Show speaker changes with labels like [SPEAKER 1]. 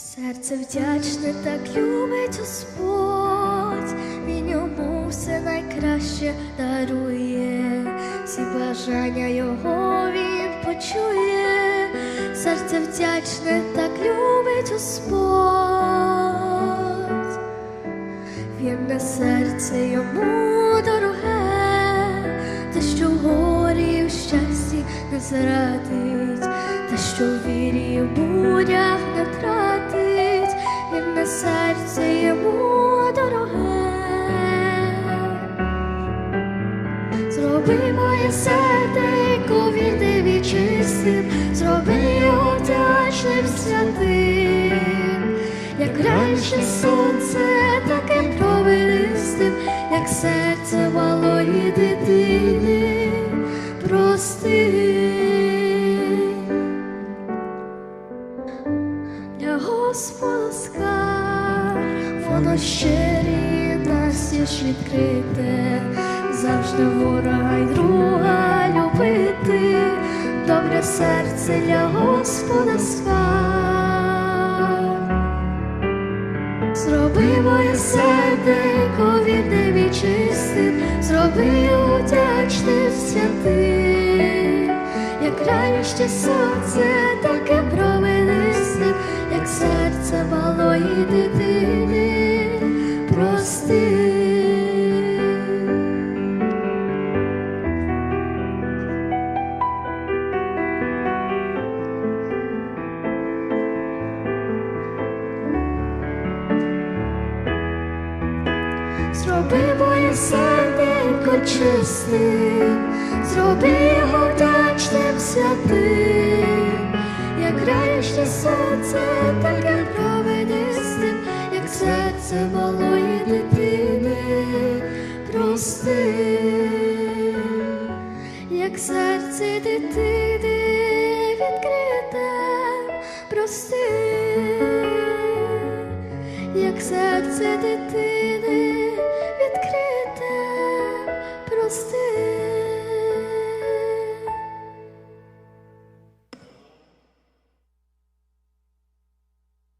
[SPEAKER 1] Серце вдячне так любить Господь, Він йому все найкраще дарує, всі бажання його він почує, серце вдячне так любить Господь, вірне серце йому дороге, те, що в горі в щасті не зрадить, те, що в вірі в бурях не втратить, йому дороге. Зроби моє серденько чистим, зроби його вдячним як раніше сонце, таке провелистим, як серце малої дитини, прости. Господа щирі нас є відкрите, завжди ворога й друга любити, добре серце для Господа скарб. Зроби моє серденько вірним і чистим, зроби його вдячним святим, як раніше сонце, таке променистим, як серце дитини, Зроби моє серденько чистим, зроби його вдячним святим, як раніше сонце, таке провинистим, як серце малої дитини, прости, як серце дитини відкрите, прости. Як серце дитини was.